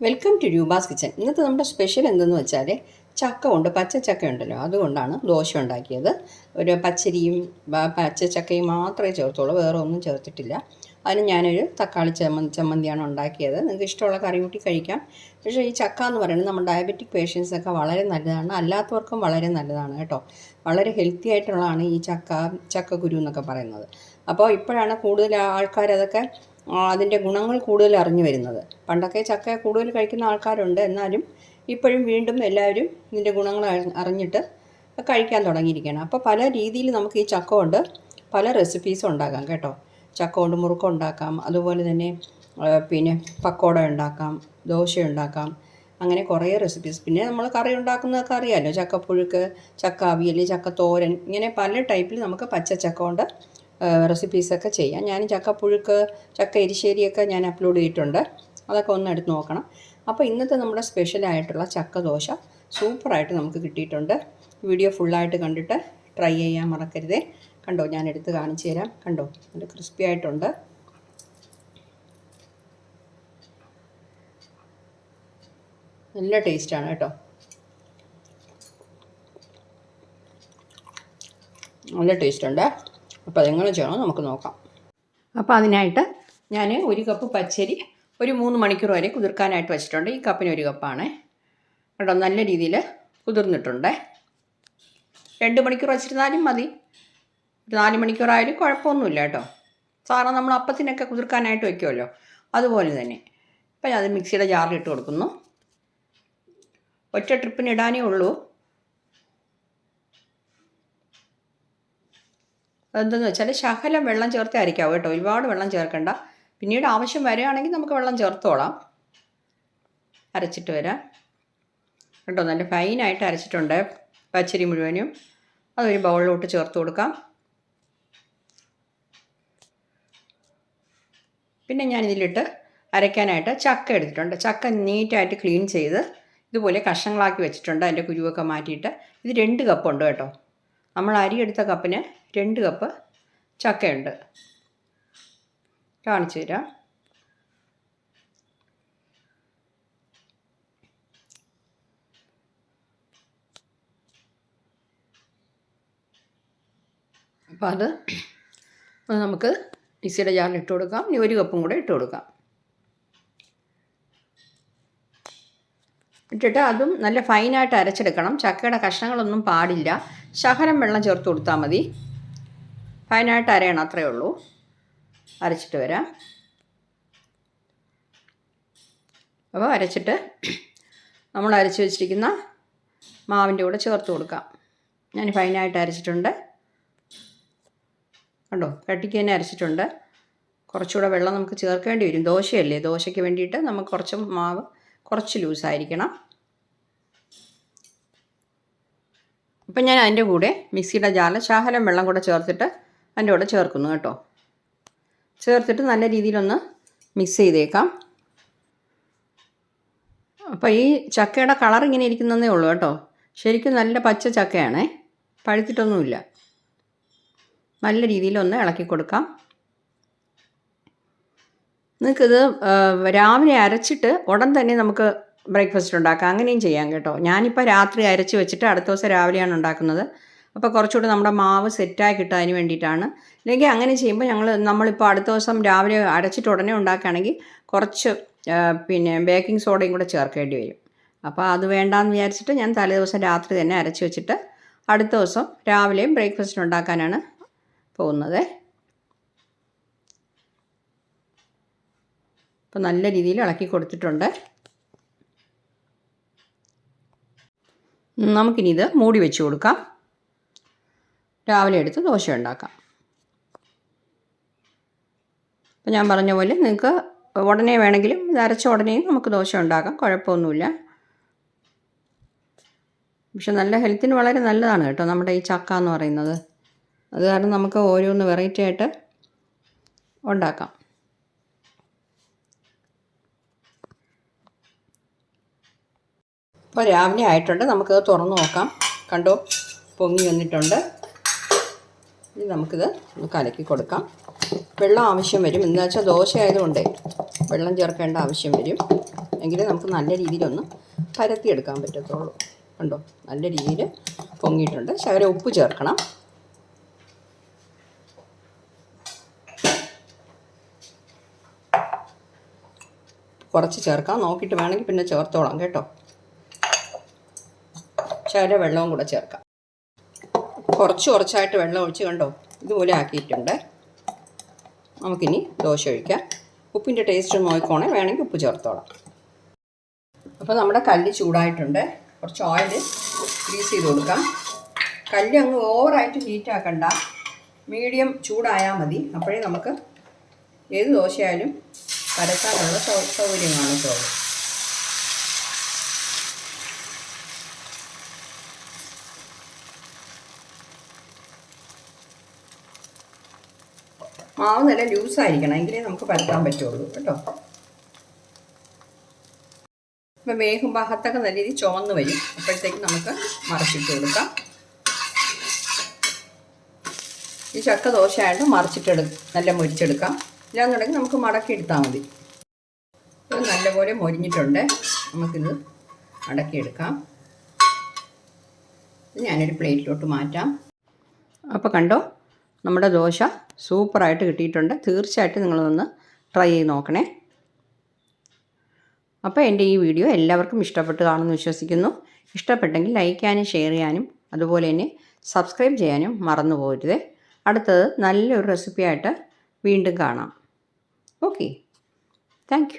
Welcome to Roopa's kitchen ഇന്നത്തെ നമ്മുടെ special എന്തെന്ന് വെച്ചാൽ ചക്ക ഉണ്ട് പച്ച ചക്ക ഉണ്ടല്ലോ. അതുകൊണ്ടാണ് ദോശ ഉണ്ടാക്കിയത്. ഒരു പച്ചരിയും പച്ച പച്ചച്ചക്കയും മാത്രമേ ചേർത്തുള്ളൂ വേറെ ഒന്നും ചേർത്തിട്ടില്ല. അതിന് ഞാനൊരു തക്കാളി ചമ്മന്തി ചമ്മന്തിയാണ് ഉണ്ടാക്കിയത്. നിങ്ങൾക്ക് ഇഷ്ടമുള്ള കറി കൂട്ടി കഴിക്കാം. പക്ഷേ ഈ ചക്ക എന്ന് പറയുന്നത് നമ്മുടെ ഡയബറ്റിക് പേഷ്യൻസൊക്കെ വളരെ നല്ലതാണ്. അല്ലാത്തവർക്കും വളരെ നല്ലതാണ് കേട്ടോ. വളരെ ഹെൽത്തി ആയിട്ടുള്ളതാണ് ഈ ചക്ക ചക്കക്കുരു എന്നൊക്കെ പറയുന്നത്. അപ്പോൾ ഇപ്പോഴാണ് കൂടുതൽ ആൾക്കാർ അതൊക്കെ ആ, അതിന്റെ ഗുണങ്ങൾ കൂടുതൽ അറിഞ്ഞു വരുന്നത്. പണ്ടൊക്കെ ചക്ക കൂടുതൽ കഴിക്കുന്ന ആൾക്കാരുണ്ട്. എന്നാലും ഇപ്പോഴും വീണ്ടും എല്ലാവരും ഇതിന്റെ ഗുണങ്ങൾ അറി- അറിഞ്ഞിട്ട് കഴിക്കാൻ തുടങ്ങിയിരിക്കുകയാണ്. അപ്പോൾ പല രീതിയിൽ നമുക്ക് ഈ ചക്ക കൊണ്ട് പല റെസിപ്പീസും ഉണ്ടാക്കാം കേട്ടോ. ചക്ക കൊണ്ട് മുറുക്കം ഉണ്ടാക്കാം. അതുപോലെ തന്നെ പിന്നെ പക്കോട ഉണ്ടാക്കാം ദോശ ഉണ്ടാക്കാം. അങ്ങനെ കുറേ റെസിപ്പീസ് പിന്നെ നമ്മൾ കറി ഉണ്ടാക്കുന്നതൊക്കെ അറിയാമല്ലോ. ചക്കപ്പുഴുക്ക് ചക്ക അവിയൽ ചക്ക തോരൻ ഇങ്ങനെ പല ടൈപ്പിൽ നമുക്ക് പച്ച ചക്ക കൊണ്ട് റെസിപ്പീസൊക്കെ ചെയ്യാം. ഞാൻ ചക്കപ്പുഴുക്ക് ചക്ക എരിശ്ശേരിയൊക്കെ ഞാൻ അപ്ലോഡ് ചെയ്തിട്ടുണ്ട്. അതൊക്കെ ഒന്ന് എടുത്ത് നോക്കണം. അപ്പോൾ ഇന്നത്തെ നമ്മുടെ സ്പെഷ്യലായിട്ടുള്ള ചക്ക ദോശ സൂപ്പറായിട്ട് നമുക്ക് കിട്ടിയിട്ടുണ്ട്. വീഡിയോ ഫുള്ളായിട്ട് കണ്ടിട്ട് ട്രൈ ചെയ്യാൻ മറക്കരുതേ. കണ്ടോ ഞാൻ എടുത്ത് കാണിച്ചു തരാം. കണ്ടോ നല്ല ക്രിസ്പി ആയിട്ടുണ്ട്. നല്ല ടേസ്റ്റാണ് കേട്ടോ. നല്ല ടേസ്റ്റ് ഉണ്ട്. അപ്പോൾ അതെങ്ങനെ ചെയ്യണം നമുക്ക് നോക്കാം. അപ്പോൾ അതിനായിട്ട് ഞാൻ ഒരു കപ്പ് പച്ചരി ഒരു മൂന്ന് മണിക്കൂർ വരെ കുതിർക്കാനായിട്ട് വെച്ചിട്ടുണ്ട്. ഈ കപ്പിന് ഒരു കപ്പാണ്. കേട്ടോ നല്ല രീതിയിൽ കുതിർന്നിട്ടുണ്ട്. രണ്ട് മണിക്കൂർ വെച്ചിരുന്നാലും മതി. ഒരു നാല് മണിക്കൂറായാലും കുഴപ്പമൊന്നുമില്ല കേട്ടോ. സാധാരണ നമ്മൾ അപ്പത്തിനൊക്കെ കുതിർക്കാനായിട്ട് വെക്കുമല്ലോ. അതുപോലെ തന്നെ. ഇപ്പം അത് മിക്സിയുടെ ജാറിൽ ഇട്ട് കൊടുക്കുന്നു. ഒറ്റ ട്രിപ്പിന് ഇടാനേ ഉള്ളൂ. അതെന്തെന്ന് വെച്ചാൽ ശകലം വെള്ളം ചേർത്ത് അരയ്ക്കാവും കേട്ടോ. ഒരുപാട് വെള്ളം ചേർക്കണ്ട. പിന്നീട് ആവശ്യം വരികയാണെങ്കിൽ നമുക്ക് വെള്ളം ചേർത്തോളാം. അരച്ചിട്ട് വരാം. കേട്ടോ നല്ല ഫൈനായിട്ട് അരച്ചിട്ടുണ്ട് പച്ചരി മുഴുവനും. അതൊരു ബൗളിലോട്ട് ചേർത്ത് കൊടുക്കാം. പിന്നെ ഞാൻ ഇതിലിട്ട് അരയ്ക്കാനായിട്ട് ചക്ക എടുത്തിട്ടുണ്ട്. ചക്ക നീറ്റായിട്ട് ക്ലീൻ ചെയ്ത് ഇതുപോലെ കഷ്ണങ്ങളാക്കി വെച്ചിട്ടുണ്ട്. അതിന്റെ കുരുവൊക്കെ മാറ്റിയിട്ട്. ഇത് രണ്ട് കപ്പുണ്ട് കേട്ടോ. നമ്മൾ അരി എടുത്ത കപ്പിന് രണ്ട് കപ്പ് ചക്കയുണ്ട്. കാണിച്ചു തരാം. അപ്പോൾ അത് നമുക്ക് മിക്സിയുടെ ജാറിൽ ഇട്ട് കൊടുക്കാം. ഇനി ഒരു കപ്പും കൂടെ ഇട്ട് കൊടുക്കാം. ഇട്ടിട്ട് അതും നല്ല ഫൈനായിട്ട് അരച്ചെടുക്കണം. ചക്കയുടെ കഷ്ണങ്ങളൊന്നും പാടില്ല. ശകലം വെള്ളം ചേർത്ത് കൊടുത്താൽ മതി. ഫൈനായിട്ട് അരയണം അത്രയേ ഉള്ളൂ. അരച്ചിട്ട് വരാം. അപ്പോൾ അരച്ചിട്ട് നമ്മൾ അരച്ച് വെച്ചിരിക്കുന്ന മാവിന്റെ കൂടെ ചേർത്ത് കൊടുക്കാം. ഞാൻ ഫൈനായിട്ട് അരച്ചിട്ടുണ്ട്. കണ്ടോ? കട്ടിക്ക് തന്നെ അരച്ചിട്ടുണ്ട്. കുറച്ചുകൂടെ വെള്ളം നമുക്ക് ചേർക്കേണ്ടി വരും. ദോശയല്ലേ? ദോശയ്ക്ക് വേണ്ടിയിട്ട് നമുക്ക് കുറച്ച് മാവ് കുറച്ച് ലൂസായിരിക്കണം. അപ്പം ഞാൻ അതിന്റെ കൂടെ മിക്സിയുടെ ജാറിൽ ശാഹലം വെള്ളം കൂടെ ചേർത്തിട്ട് അതിന്റെ കൂടെ ചേർക്കുന്നു കേട്ടോ. ചേർത്തിട്ട് നല്ല രീതിയിലൊന്ന് മിക്സ് ചെയ്തേക്കാം. അപ്പോൾ ഈ ചക്കയുടെ കളർ ഇങ്ങനെ ഇരിക്കുന്നതേ ഉള്ളൂ കേട്ടോ. ശരിക്കും നല്ല പച്ച ചക്കയാണേ. പഴുത്തിട്ടൊന്നുമില്ല. നല്ല രീതിയിലൊന്ന് ഇളക്കി കൊടുക്കാം. നിങ്ങൾക്കിത് രാവിലെ അരച്ചിട്ട് ഉടൻ തന്നെ നമുക്ക് ബ്രേക്ക്ഫാസ്റ്റ് ഉണ്ടാക്കാം. അങ്ങനെയും ചെയ്യാം കേട്ടോ. ഞാനിപ്പോൾ രാത്രി അരച്ച് വെച്ചിട്ട് അടുത്ത ദിവസം രാവിലെയാണ് ഉണ്ടാക്കുന്നത്. അപ്പോൾ കുറച്ചുകൂടി നമ്മുടെ മാവ് സെറ്റായി കിട്ടാൻ വേണ്ടിയിട്ടാണ്. അല്ലെങ്കിൽ അങ്ങനെ ചെയ്യുമ്പോൾ ഞങ്ങൾ നമ്മളിപ്പോൾ അടുത്ത ദിവസം രാവിലെ അരച്ചിട്ട് ഉടനെ ഉണ്ടാക്കുകയാണെങ്കിൽ കുറച്ച് പിന്നെ ബേക്കിംഗ് സോഡയും കൂടെ ചേർക്കേണ്ടി വരും. അപ്പോൾ അത് വേണ്ടാന്ന് വിചാരിച്ചിട്ട് ഞാൻ തലേദിവസം രാത്രി തന്നെ അരച്ച് വെച്ചിട്ട് അടുത്ത ദിവസം രാവിലെയും ബ്രേക്ക്ഫാസ്റ്റ് ഉണ്ടാക്കാനാണ് പോകുന്നത്. അപ്പോൾ നല്ല രീതിയിൽ ഇളക്കി കൊടുത്തിട്ടുണ്ട്. നമുക്കിനി ഇത് മൂടി വെച്ച് കൊടുക്കാം. രാവിലെ എടുത്ത് ദോശ ഉണ്ടാക്കാം. അപ്പം ഞാൻ പറഞ്ഞ പോലെ നിങ്ങൾക്ക് ഉടനെ വേണമെങ്കിലും ഇത് അരച്ച ഉടനെയും നമുക്ക് ദോശ ഉണ്ടാക്കാം. കുഴപ്പമൊന്നുമില്ല. പക്ഷെ നല്ല ഹെൽത്തിന് വളരെ നല്ലതാണ് കേട്ടോ നമ്മുടെ ഈ ചക്ക എന്ന് പറയുന്നത്. അത് കാരണം നമുക്ക് ഓരോന്ന് വെറൈറ്റി ആയിട്ട് ഉണ്ടാക്കാം. ഇപ്പോൾ രാവിലെ ആയിട്ടുണ്ട്. നമുക്കത് തുറന്ന് നോക്കാം. കണ്ടോ? പൊങ്ങി വന്നിട്ടുണ്ട്. ഇനി നമുക്കിത് ഒന്ന് കലക്കി കൊടുക്കാം. വെള്ളം ആവശ്യം വരും. എന്താ വെച്ചാൽ ദോശ ആയതുകൊണ്ടേ വെള്ളം ചേർക്കേണ്ട ആവശ്യം വരും. എങ്കിലേ നമുക്ക് നല്ല രീതിയിലൊന്ന് പരത്തിയെടുക്കാൻ പറ്റത്തുള്ളൂ. കണ്ടോ? നല്ല രീതിയിൽ പൊങ്ങിയിട്ടുണ്ട്. ശകലം ഉപ്പ് ചേർക്കണം. കുറച്ച് ചേർക്കാം. നോക്കിയിട്ട് വേണമെങ്കിൽ പിന്നെ ചേർത്തോളാം കേട്ടോ. ശകലം വെള്ളവും കൂടെ ചേർക്കാം. കുറച്ച് കുറച്ചായിട്ട് വെള്ളം ഒഴിച്ച് കണ്ടോ? ഇതുപോലെ ആക്കിയിട്ടുണ്ട്. നമുക്കിനി ദോശ ഒഴിക്കാം. ഉപ്പിന്റെ ടേസ്റ്റ് നോക്കിക്കോണേ. വേണമെങ്കിൽ ഉപ്പ് ചേർത്തോളാം. അപ്പോൾ നമ്മുടെ കല്ല് ചൂടായിട്ടുണ്ട്. കുറച്ച് ഓയിൽ ഗ്രീസ് ചെയ്ത് കൊടുക്കാം. കല്ല് അങ്ങ് ഓവറായിട്ട് ഹീറ്റ് ആക്കണ്ട. മീഡിയം ചൂടായാൽ മതി. അപ്പോഴേ നമുക്ക് ഏത് ദോശയായാലും പരത്താനുള്ള സൗകര്യം കാണത്തുള്ളൂ മാവ് നല്ല ലൂസായിരിക്കണം എങ്കിലേ നമുക്ക് പരത്താൻ പറ്റുള്ളൂ. കേട്ടോ. ഇപ്പം വേഗം ഭാഗത്തൊക്കെ നല്ല രീതിയിൽ ചുവന്ന് വരും. അപ്പോഴത്തേക്ക് നമുക്ക് മറച്ചിട്ട് കൊടുക്കാം. ഈ ചക്ക ദോശയായിട്ട് മറിച്ചിട്ടെടു നല്ല മുരിച്ചെടുക്കാം. ഇല്ലാന്നുണ്ടെങ്കിൽ നമുക്ക് മടക്കി എടുത്താൽ മതി. ഇത് നല്ലപോലെ മൊരിഞ്ഞിട്ടുണ്ട്. നമുക്കിത് മടക്കിയെടുക്കാം. ഞാനൊരു പ്ലേറ്റിലോട്ട് മാറ്റാം. അപ്പോൾ കണ്ടോ നമ്മുടെ ദോശ സൂപ്പറായിട്ട് കിട്ടിയിട്ടുണ്ട്. തീർച്ചയായിട്ടും നിങ്ങളൊന്ന് ട്രൈ ചെയ്ത് നോക്കണേ. അപ്പോൾ എന്റെ ഈ വീഡിയോ എല്ലാവർക്കും ഇഷ്ടപ്പെട്ട് കാണുമെന്ന് വിശ്വസിക്കുന്നു. ഇഷ്ടപ്പെട്ടെങ്കിൽ ലൈക്ക് ചെയ്യാനും ഷെയർ ചെയ്യാനും അതുപോലെ തന്നെ സബ്സ്ക്രൈബ് ചെയ്യാനും മറന്നു പോകരുത്. അടുത്തത് നല്ലൊരു റെസിപ്പിയായിട്ട് വീണ്ടും കാണാം. ഓക്കെ. താങ്ക്